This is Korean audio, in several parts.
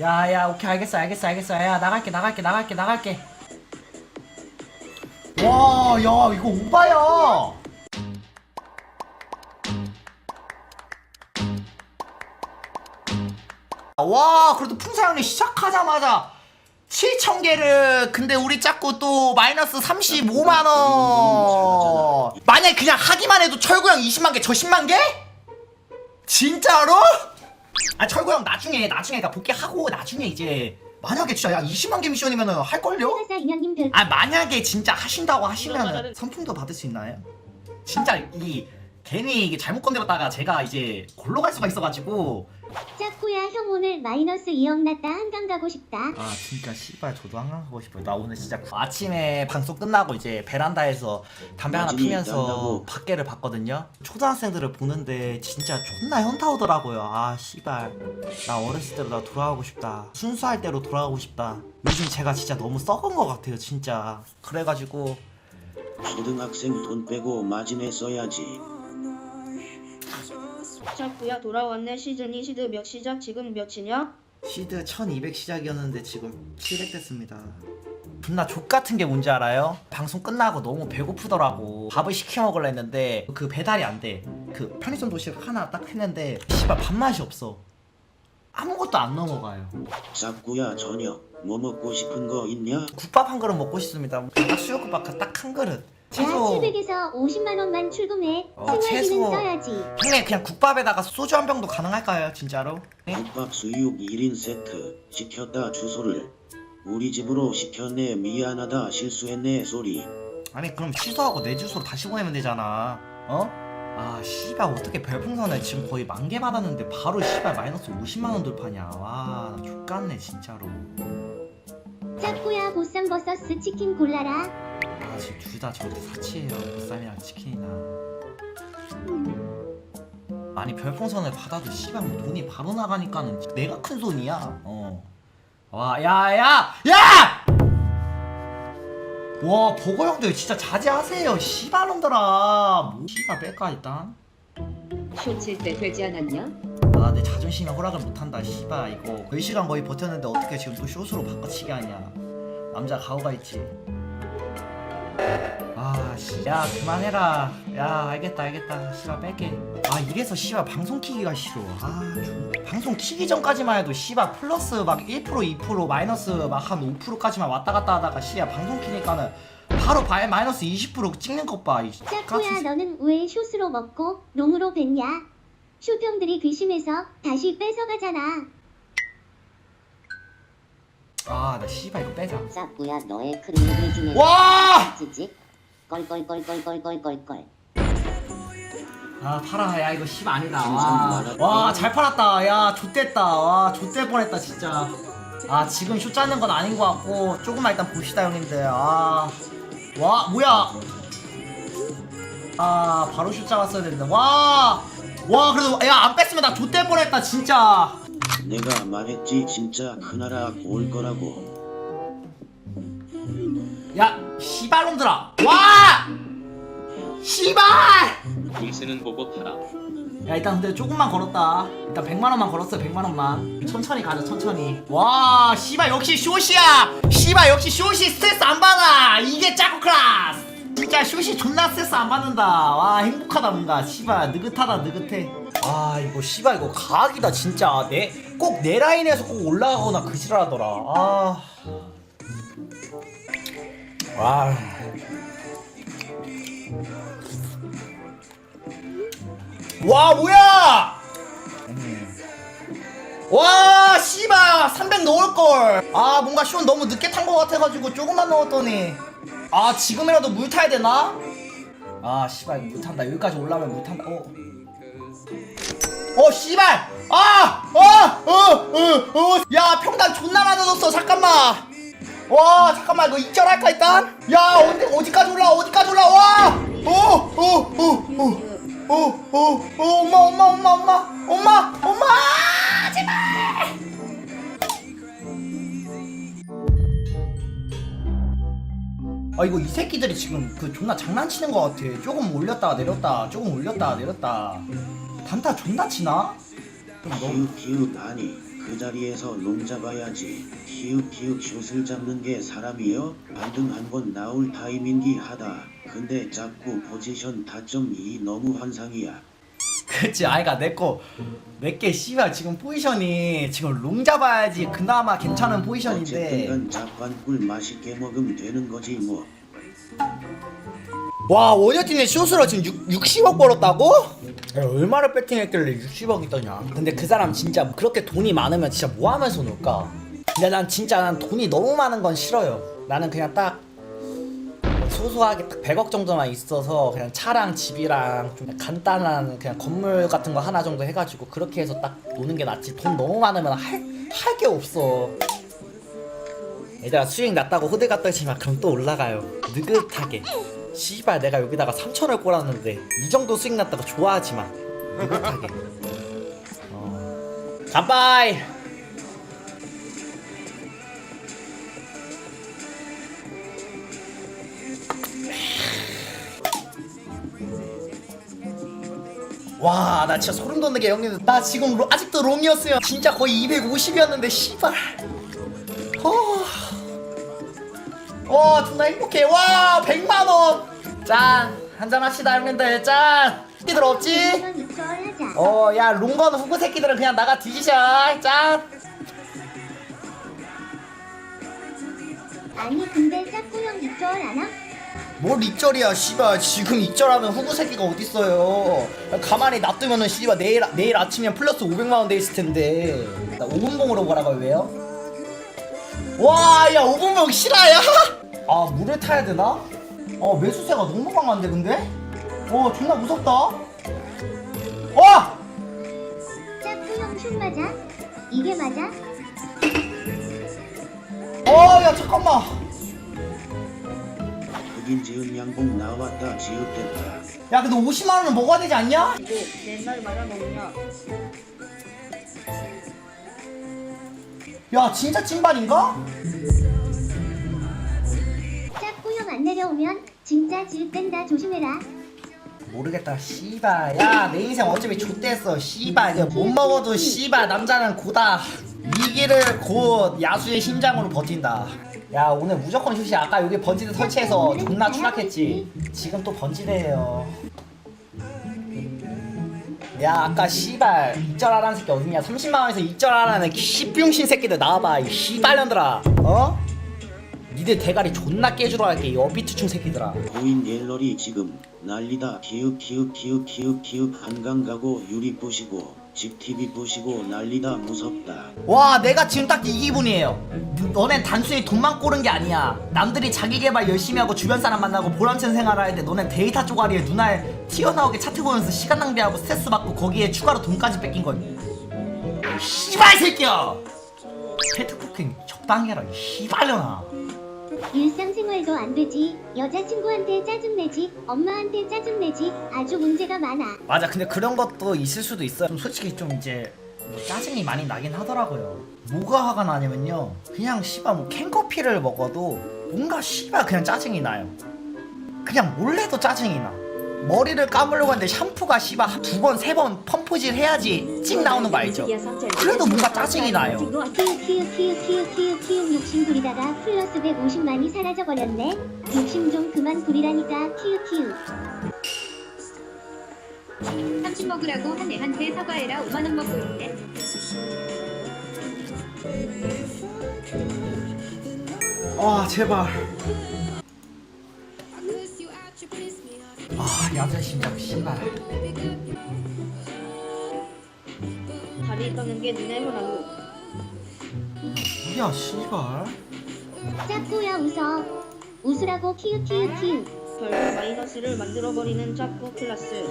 야 야 오케이 알겠어 알겠어 알겠어 야 나갈게 나갈게 나갈게 나갈게 와 야 이거 오바야 와 그래도 풍사형님 시작하자마자 7,000개를 근데 우리 짝고 또 마이너스 35만원 만약에 그냥 하기만 해도 철구형 20만개 저 10만개? 진짜로? 아 철구 형 나중에 나중에 그러니까 복귀하고 나중에 이제 만약에 진짜 야 20만 개 미션이면은 할 걸요? 사사 인형님 별 아 만약에 진짜 하신다고 하시면 선풍도 받을 수 있나요? 진짜 이 괜히 이게 잘못 건드렸다가 제가 이제 골로 갈 수가 있어가지고 짜꾸야 형 오늘 마이너스 2억 났다. 한강 가고 싶다. 아 진짜 씨발 저도 한강 가고 싶어요. 나 오늘 진짜 아침에 방송 끝나고 이제 베란다에서 담배 하나 나중에 피면서 짠다고. 밖에를 봤거든요. 초등학생들을 보는데 진짜 존나 현타 오더라고요. 아 씨발. 나 어렸을 때로 나 돌아가고 싶다. 순수할 때로 돌아가고 싶다. 요즘 제가 진짜 너무 썩은 것 같아요 진짜. 그래가지고 초등학생 돈 빼고 마진에 써야지. 자꾸야 돌아왔네 시즌이 시드 몇 시작 지금 몇이냐? 시드 1200 시작이었는데 지금 700 됐습니다. 존나 족 같은 게 뭔지 알아요? 방송 끝나고 너무 배고프더라고. 밥을 시켜 먹으려 했는데 그 배달이 안 돼. 그 편의점 도시락 하나 딱 했는데 씨발 밥맛이 없어. 아무것도 안 넘어가요. 짭구야 저녁 뭐 먹고 싶은 거 있냐? 국밥 한 그릇 먹고 싶습니다. 딱 수육국밥 딱 한 그릇. 야 최소 700에서 50만 원만 출금해 어, 생활비는 최소. 써야지 형님 그냥 국밥에다가 소주 한 병도 가능할까요 진짜로? 네? 국밥 수육 1인 세트 시켰다 주소를 우리 집으로 시켰네 미안하다 실수했네 소리 아니 그럼 취소하고 내 주소로 다시 보내면 되잖아 어? 아 씨발 어떻게 별풍선을 지금 거의 만 개 받았는데 바로 씨발 마이너스 50만원 돌파냐 와나 X같네 진짜로 짜꾸야 보쌈 버서스 치킨 골라라 아 지금 둘 다 저한테 사치예요. 보쌈이랑 치킨이나. 아니 별풍선을 받아도 씨발 뭐 돈이 바로 나가니까는 내가 큰 손이야. 어와 야야 야! 와 버거 형들 진짜 자제하세요. 씨발놈들아. 뭐 씨발 뺄까 일단? 쇼칠 때 되지 않았냐? 아 내 자존심에 허락을 못한다 씨발. 이거 10시간 거의 버텼는데 어떻게 지금 또 숏으로 바꿔치기 하냐. 남자 가오가 있지 아씨 야 그만해라. 야 알겠다 알겠다. 씨발 뺄게. 아 이래서 씨발 방송 키기가 싫어. 아 좀- 방송 키기 전까지만 해도 씨발 플러스 막 1% 2% 마이너스 막 한 5%까지만 왔다 갔다 하다가 씨발 방송 키니까는 바로 바 마이너스 20% 찍는 것봐 이 짜꾸야 너는 왜 숏으로 먹고 롱으로 뱉냐? 숏형들이 귀심해서 다시 뺏어가잖아 아나 씨발 이거 빼자. 짜꾸야 너의 크리미 중에 와! 찌찌 껄껄껄껄껄껄껄껄 아 팔아 야 이거 씨 아니다. 와잘 팔았다. 야 좆됐다. 와 좆될 뻔했다 진짜. 아 지금 쇼 짜는 건 아닌 것 같고 조금만 일단 봅시다 형님들. 아와 뭐야? 아 바로 쇼 짜왔어야 되는데. 와와 그래도 야 안 뺐으면 나 좆될 뻔했다 진짜 내가 말했지 진짜 큰나라 올 거라고. 야 씨발놈들아. 와! 씨발! 공세는 보고 팔아. 야 일단 근데 조금만 걸었다. 일단 100만 원만 걸었어 100만 원만. 천천히 가자 천천히. 와 씨발 역시 쇼시야. 씨발 역시 쇼시 스트레스 안 받아. 이게 짜고 클라스. 진짜 쇼시 존나 스트레스 안 받는다. 와 행복하다 뭔가. 씨발 느긋하다 느긋해 아 이거 씨발 이거 가학이다 진짜. 내 꼭 내 라인에서 꼭 올라가거나 그 지랄하더라. 아. 와. 와 뭐야! 와 씨발 300 넣을걸. 아 뭔가 쇼 너무 늦게 탄것 같아가지고 조금만 넣었더니. 아 지금이라도 물 타야 되나? 아 씨발 물 탄다. 여기까지 올라오면 물 탄다 어. 어 씨발. 아어어어어야 평단 존나 많아졌어. 잠깐만. 와 잠깐만. 이거 익절할까 일단? 야 어디 어디까지 올라 어디까지 올라 와 오오오오오 어, 어, 어, 엄마, 엄마, 엄마, 엄마, 엄마, 엄마, 제발. 아 이거 이 새끼들이 지금 그 존나 장난치는 것 같아. 조금 올렸다가 내렸다, 조금 올렸다가 내렸다. 단타 존나 치나? 좀 너무 기웃 아니 그 자리에서 롱 잡아야지. 키읔 키읔 슛을 잡는 게 사람이여? 반등 한 번 나올 타이밍이 하다. 근데 자꾸 포지션 타점이 너무 환상이야. 그치 아이가 내거 내게 씨발 지금 포지션이 지금 롱 잡아야지 그나마 괜찮은 어쨌든 포지션인데 간 잡반꿀 맛있게 먹으면 되는 거지 뭐. 와 원효팀의 슛으로 지금 6, 60억 벌었다고? 야, 얼마를 배팅했길래 60억이 떠냐? 근데 그 사람 진짜 그렇게 돈이 많으면 진짜 뭐 하면서 놀까? 근데 난 진짜 난 돈이 너무 많은 건 싫어요. 나는 그냥 딱 소소하게 딱 100억 정도만 있어서 그냥 차랑 집이랑 좀 간단한 그냥 건물 같은 거 하나 정도 해가지고 그렇게 해서 딱 노는 게 낫지. 돈 너무 많으면 할 할 게 없어. 얘들아 수익 났다고 호들갑 떨지마. 그럼 또 올라가요. 느긋하게 씨발 내가 여기다가 3천을 꼬랐는데 이 정도 수익 났다고 좋아하지마 느긋하게 어. 간빠이 와, 나 진짜 소름 돋는 게 형님. 나 지금 로- 아직도 롱이었으면 진짜 거의 250이었는데, 씨발. 어. 와, 존나 행복해. 와, 100만원. 짠. 한잔 합시다, 형님들. 짠. 새끼들 없지? 어, 야, 롱건 후보 새끼들은 그냥 나가 뒤지셔. 짠. 아니 근데 짝구형 입절 안 함? 뭘 입절이야, 씨발. 지금 입절하면 후보 새끼가 어딨어요. 가만히 놔두면은 씨발 내일, 내일 아침이면 플러스 500만원 돼 있을 텐데. 나 5분봉으로 뭐라고 왜요? 와, 야, 5분봉 실화야? 아, 물을 타야 되나? 어, 매수세가 너무 강한데, 근데? 어, 존나 무섭다. 와! 짝구형 슛 맞아? 이게 맞아? 어, 야, 잠깐만. 흑인 지은 양봉 나왔다 지읒됐다. 야, 근데 50만원은 먹어야 되지 않냐? 이거 맨날 말아먹냐 야, 진짜 찐반인가? 진짜 질 뺀다 조심해라. 모르겠다 씨발. 야내 인생 어차피 좆됐어 씨발. 이제 못 먹어도 씨발 남자는 고다. 이 길을 곧 야수의 심장으로 버틴다. 야 오늘 무조건 휴시 아까 여기 번지대 설치해서 존나 추락했지. 지금 또 번지대예요. 야 아까 씨발 입절하라는 새끼 어딨냐. 30만원에서 입절하라는 씨뿅신 새끼들 나와봐 이 씨발년들아. 어? 니들 대가리 존나 깨주러 갈게 이 어비투충 새끼들아. 고인 갤러리 지금 난리다. 키읔 키읔 키읔 키읔 키읔 한강 가고 유리 부시고 집 TV 부시고 난리다. 무섭다. 와 내가 지금 딱 이 기분이에요. 너넨 단순히 돈만 꼬른 게 아니야. 남들이 자기 개발 열심히 하고 주변 사람 만나고 보람찬 생활을 할때 너넨 데이터 쪼가리에 눈알 튀어나오게 차트 보면서 시간 낭비하고 스트레스 받고 거기에 추가로 돈까지 뺏긴 거니 이 씨발 새끼야! 페트쿠킹 적당히 해라 이 씨발려나 일상생활도 안 되지. 여자친구한테 짜증내지. 엄마한테 짜증내지. 아주 문제가 많아. 맞아 근데 그런 것도 있을 수도 있어요 좀 솔직히 좀 이제 뭐 짜증이 많이 나긴 하더라고요 뭐가 화가 나냐면요 그냥 씨발 뭐 캔커피를 먹어도 뭔가 씨발 그냥 짜증이 나요 그냥 몰래도 짜증이 나 머리를 감으려고 하는데 샴푸가 씨발 두 번 세 번 펌프질 해야지 찍 나오는 거 알죠 그래도 뭔가 짜증이 나요 욕심 부리다가 플러스 150만이 사라져 버렸네. 욕심 좀 그만 부리라니까 키읔 키읔. 30 먹으라고 한 애한테 사과해라 5만 원 먹고 있네. 아 제발 아 야자 심장 씨발 다리 떠는 게 눈에 호나고 뭐야 씨발 짝구야 웃어. 웃으라고 키읔 키읔 키읔. 결국 마이너스를 만들어버리는 짝구 클라스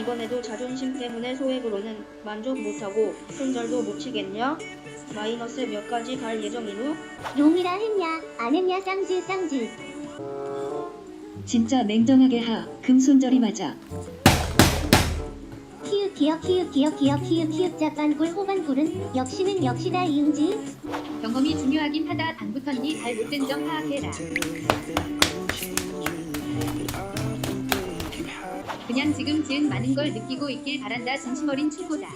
이번에도 자존심 때문에 소액으로는 만족 못하고 손절도 못 치겠냐? 마이너스 몇 가지 갈 예정이누? 용이라 했냐 안 했냐 쌍질 쌍질. 진짜 냉정하게 하. 금손절이 맞아. 키읔 기억 키읔 기억 기억 키읔 키읔 짭반꿀 호반꿀은 역시는 역시다 이응지. 경험이 중요하긴 하다. 당부턴 니잘 못된 점 파악해라. 그냥 지금 지은 많은 걸 느끼고 있길 바란다. 진심 어린 충고다.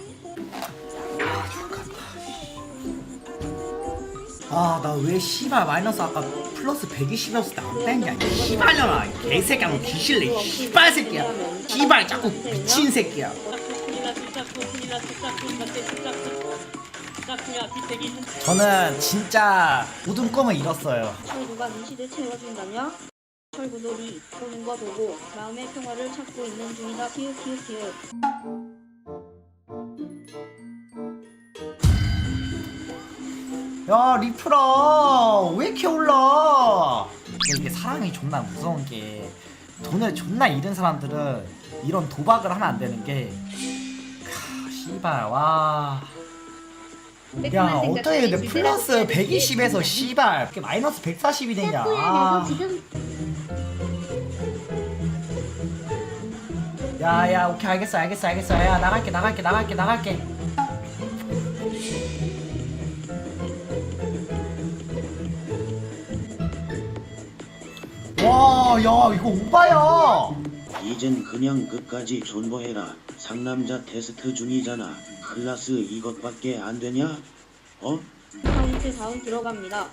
아 나 왜 씨발 마이너스 아까 플러스 120이었을 때 안 뺐냐 이 씨발년아 이 개새끼야 너 뒤질래 이 씨발 새끼야 씨발 자꾸 미친 새끼야 저는 진짜 모든 꿈을 잃었어요 철구가 네 시대 채워준다냐? 철구돌이 보는 거 보고 마음의 평화를 찾고 있는 중이다. 키읔 키읔 키읔. 야 리프라. 왜 이렇게 올라? 이게 사람이 존나 무서운 게 돈을 존나 잃은 사람들은 이런 도박을 하면 안 되는 게 캬, 씨발 와. 야 어떻게 근데 플러스 120에서 씨발 이렇게 마이너스 140이 되냐? 아. 야야 오케이 알겠어 알겠어 알겠어. 야 나갈게 나갈게 나갈게 나갈게 야 이거 오바야 이젠 그냥 끝까지 존버해라. 상남자 테스트 중이잖아. 클라스 이것밖에 안 되냐? 어? 카운트 다운 들어갑니다.